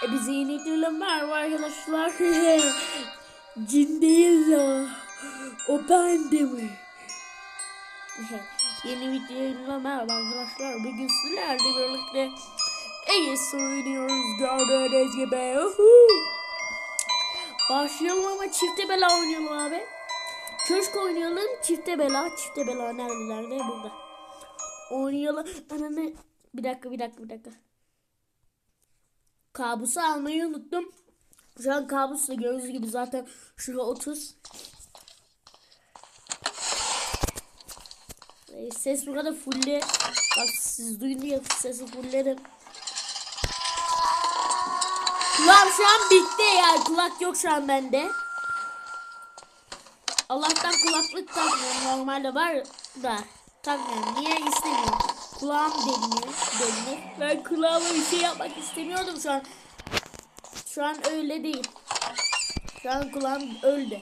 Hepinize yeni videoyla merhaba arkadaşlar. Cin değil. O ben de mi? yeni videoyla merhaba arkadaşlar. Bugün sizlerle birlikte Ace oynuyoruz gördüğünüz gibi. Uhu. Başlayalım ama çifte bela oynayalım abi. Köşk oynayalım çifte bela. Çifte bela neredelerde? Burada. Oynayalım. Ananı. Bir dakika bir dakika bir dakika. Kabusu almayı unuttum. Şu an kabusla gördüğünüz gibi zaten şurada 30. Ee, Ses bu kadar fulle. Bak siz duyun diye sesi fulledim. Kulağım şu an bitti ya. Kulak yok şu an bende. Allah'tan kulaklık takmıyorum. Normalde var da takmıyorum. Niye istemiyorum? Kulağım deliniyor. Deliniyor. Ben kulağıma bir şey yapmak istemiyordum şu an. Şu an öyle değil. Şu an kulağım öldü.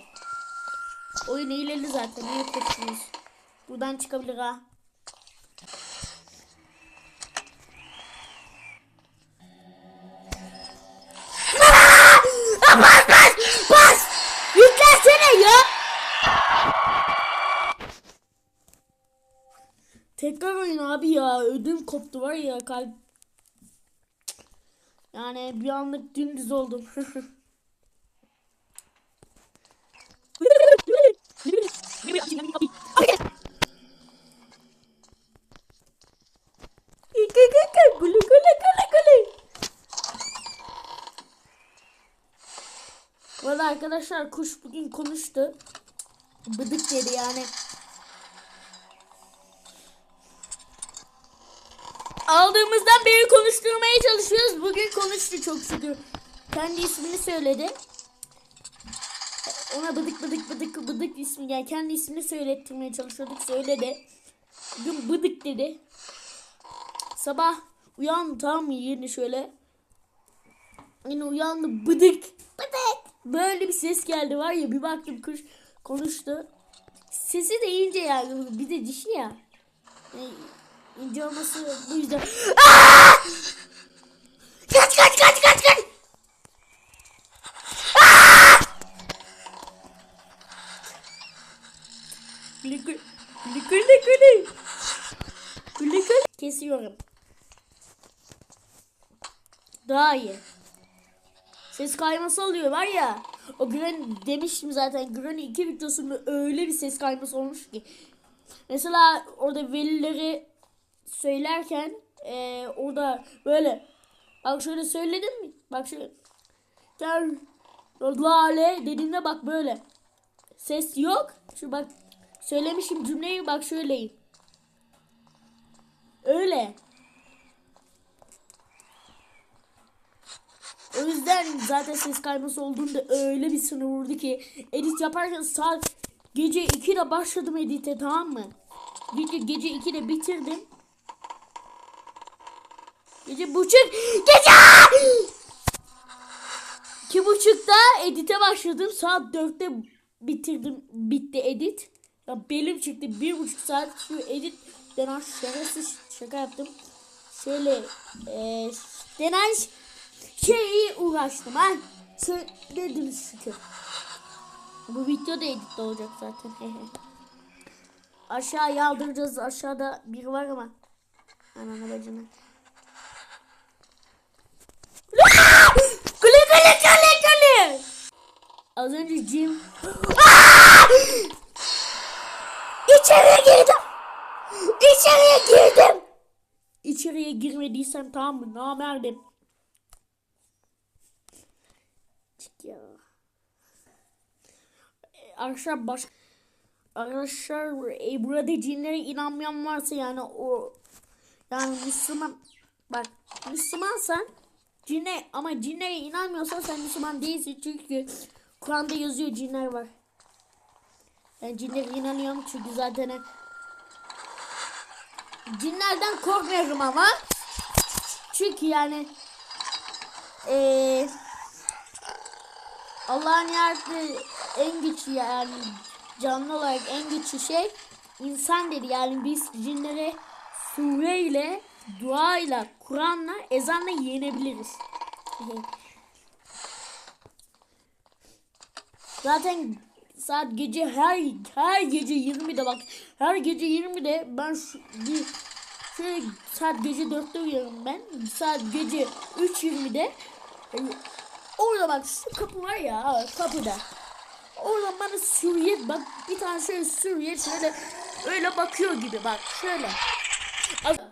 Oyun iyileri zaten. Yapacaksınız? Buradan çıkabilir ha. Tekrar oyun abi ya. Ödüm koptu var ya kalp. Yani bir anlık dümdüz oldum. Gule gule gule gule. Valla arkadaşlar kuş bugün konuştu. Bıdık dedi yani. Aldığımızdan beri konuşturmaya çalışıyoruz. Bugün konuştu çok şükür. Kendi ismini söyledi. Ona bıdık bıdık bıdık bıdık ismi yani kendi ismini söylettirmeye çalışıyorduk. Söyledi. Bugün bıdık dedi. Sabah uyandı tamam mı yeni şöyle. Yine uyandı bıdık. Bıdık. Böyle bir ses geldi var ya bir baktım kuş konuştu. Sesi de ince yani bir de dişi ya. İnce olması bu yüzden. Aa! Kaç kaç kaç kaç kaç. Gülü gülü gülü gülü. Gülü. Kesiyorum. Daha iyi. Ses kayması oluyor var ya. O Granny demiştim zaten. Granny 2 videosunda öyle bir ses kayması olmuş ki. Mesela orada velileri söylerken eee, orada böyle bak şöyle söyledim mi? Bak şöyle gel lale dediğimde bak böyle ses yok. Şu bak söylemişim cümleyi bak şöyleyim. Öyle. O yüzden zaten ses kayması olduğunda öyle bir sınır vurdu ki edit yaparken saat gece 2'de başladım edite tamam mı? Video gece 2'de bitirdim. Gece buçuk gece iki buçukta edite başladım saat 4'te bitirdim bitti edit. Ya belim çıktı bir buçuk saat şu edit denen şakası şaka yaptım. Şöyle eee denen şeyi uğraştım ha. Söyledim şükür. Bu video da editte olacak zaten. Aşağı yaldıracağız. Aşağıda biri var ama. Ananı bacını. Kule kule kule kule. Az önce Jim. İçeriye girdim. İçeriye girdim. İçeriye girmediysem tamam mı? Namerdim. Çık ya. Ee, Arkadaşlar baş... Arkadaşlar e, burada cinlere inanmayan varsa yani o yani Müslüman bak Müslümansan cinle ama cinlere inanmıyorsan sen Müslüman değilsin çünkü Kur'an'da yazıyor cinler var. Ben cinlere inanıyorum çünkü zaten cinlerden korkmuyorum ama çünkü yani eee Allah'ın yarattığı en güçlü yani canlı olarak en güçlü şey insan dedi. Yani biz cinlere sure duayla, Kur'an'la, ezanla yenebiliriz. Zaten saat gece her her gece 20'de bak her gece 20'de ben şu, bir, şöyle saat gece 4'te uyuyorum ben. Saat gece 3.20'de yani e, orada bak şu kapı var ya kapıda. Oradan bana Suriye bak bir tane şöyle Suriye şöyle öyle bakıyor gibi bak şöyle. Az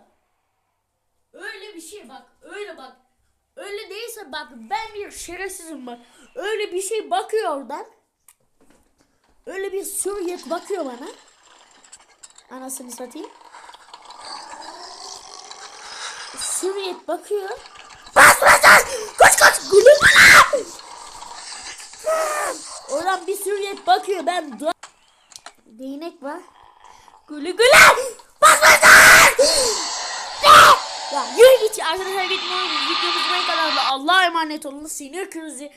Bak ben bir şerefsizim bak. Öyle bir şey bakıyor oradan. Öyle bir Suriyet bakıyor bana. Anasını satayım. Suriyet bakıyor. Bas bas bas! Koş koş! Gülü bana! Oradan bir Suriyet bakıyor ben Değnek var. Gülü gülü! Bas bas bas! Ya yürü git arkadaşlar gitmeyin. Videomuz buraya kadar da Allah'a emanet olun. Sinir krizi